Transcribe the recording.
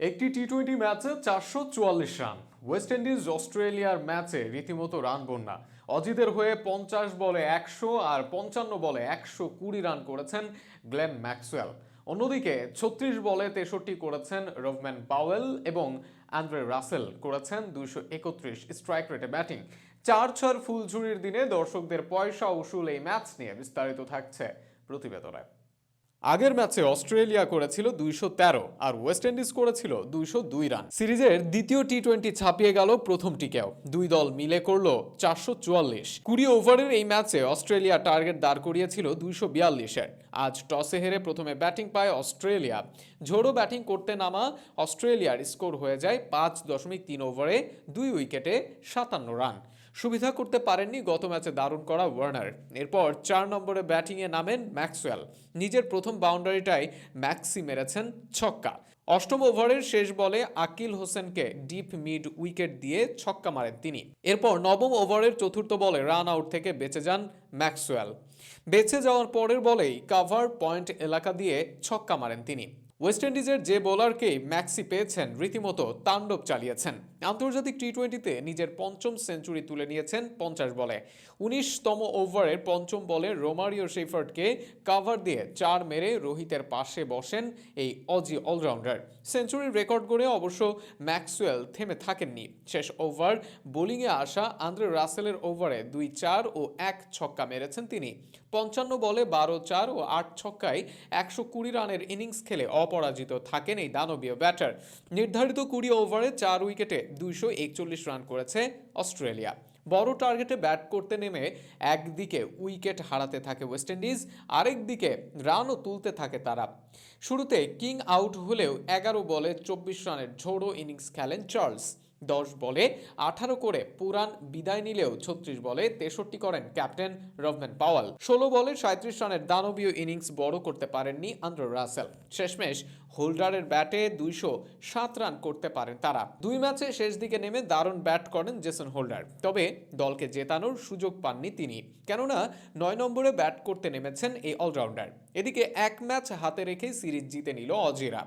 একটি T twenty ম্যাচে চারশো চুয়াল্লিশ রান। ওয়েস্ট ইন্ডিজ অস্ট্রেলিয়ার ম্যাচে রীতিমতো রান বন্যা। অজিতের হয়ে পঞ্চাশ বলে একশো আর পঞ্চান্ন বলে একশো কুড়ি রান করেছেন গ্লেন ম্যাক্সওয়েল। অন্যদিকে ছত্রিশ বলে তেষট্টি করেছেন রভম্যান পাওয়েল এবং অ্যান্ড্রে রাসেল করেছেন দুইশো একত্রিশ স্ট্রাইক রেটে ব্যাটিং। চার ছর ফুলঝুরির দিনে দর্শকদের পয়সা উসুল এই ম্যাচ নিয়ে বিস্তারিত থাকছে প্রতিবেদনে। আগের ম্যাচে অস্ট্রেলিয়া করেছিল দুইশো তেরো আর ওয়েস্ট ইন্ডিজ করেছিল দুইশো দুই রান। সিরিজের দ্বিতীয় টি টোয়েন্টি ছাপিয়ে গেল প্রথমটিকেও দুই দল মিলে করল চারশো চুয়াল্লিশ। কুড়ি ওভারের এই ম্যাচে অস্ট্রেলিয়া টার্গেট দাঁড় করিয়েছিল দুইশো বিয়াল্লিশের। আজ টসে হেরে প্রথমে ব্যাটিং পায় অস্ট্রেলিয়া। ঝোড়ো ব্যাটিং করতে নামা অস্ট্রেলিয়ার স্কোর হয়ে যায় পাঁচ দশমিক তিন ওভারে দুই উইকেটে সাতান্ন রান। সুবিধা করতে পারেননি গত ম্যাচে দারুণ করা ওয়ার্নার। এরপর চার নম্বরে ব্যাটিংয়ে নামেন ম্যাক্সওয়েল। নিজের প্রথম বাউন্ডারিটাই ম্যাক্সি মেরেছেন ছক্কা। অষ্টম ওভারের শেষ বলে আকিল হোসেনকে ডিপ মিড উইকেট দিয়ে ছক্কা মারেন তিনি। এরপর নবম ওভারের চতুর্থ বলে রান আউট থেকে বেঁচে যান ম্যাক্সওয়েল। বেঁচে যাওয়ার পরের বলেই কাভার পয়েন্ট এলাকা দিয়ে ছক্কা মারেন তিনি। ওয়েস্ট ইন্ডিজের যে বোলারকেই ম্যাক্সি পেয়েছেন, রীতিমতো তাণ্ডব চালিয়েছেন। আন্তর্জাতিক টি টোয়েন্টিতে নিজের পঞ্চম সেঞ্চুরি তুলে নিয়েছেন পঞ্চাশ বলে। উনিশতম ওভারের পঞ্চম বলে রোমারিও শেফার্ডকে কাভার দিয়ে চার মেরে রোহিতের পাশে বসেন এই অজি অলরাউন্ডার সেঞ্চুরির রেকর্ড গড়ে অবশ্য ম্যাক্সওয়েল থেমে থাকেননি। শেষ ওভার বোলিংয়ে আসা আন্দ্রে রাসেলের ওভারে দুই চার ও এক ছক্কা মেরেছেন তিনি। পঞ্চান্ন বলে বারো চার ও আট ছক্কায় একশো কুড়ি রানের ইনিংস খেলে অপরাজিত, থাকেন এই দানবীয় ব্যাটার। নির্ধারিত কুড়ি ওভারে চার উইকেটে দুইশো একচল্লিশ রান করেছে অস্ট্রেলিয়া। বড় টার্গেটে ব্যাট করতে নেমে একদিকে উইকেট হারাতে থাকে ওয়েস্ট ইন্ডিজ, আরেকদিকে রানও তুলতে থাকে তারা। শুরুতে কিং আউট হলেও এগারো বলে চব্বিশ রানের ঝোড়ো ইনিংস খেলেন চার্লস। দশ বলে আঠারো করে পুরান বিদায় নিলেও ছত্রিশ বলে তেষট্টি করেন ক্যাপ্টেন রভম্যান পাওয়াল। ষোলো বলে সাঁত্রিশ রানের দানবীয় ইনিংস বড় করতে পারেননি আন্দ্র রাসেল। শেষমেশ হোল্ডারের ব্যাটে দুইশো সাত রান করতে পারেন তারা। দুই ম্যাচে শেষ দিকে নেমে দারুণ ব্যাট করেন জেসন হোল্ডার। তবে দলকে জেতানোর সুযোগ পাননি তিনি। কেননা নয় নম্বরে ব্যাট করতে নেমেছেন এই অলরাউন্ডার। এদিকে এক ম্যাচ হাতে রেখে সিরিজ জিতে নিল অজিরা।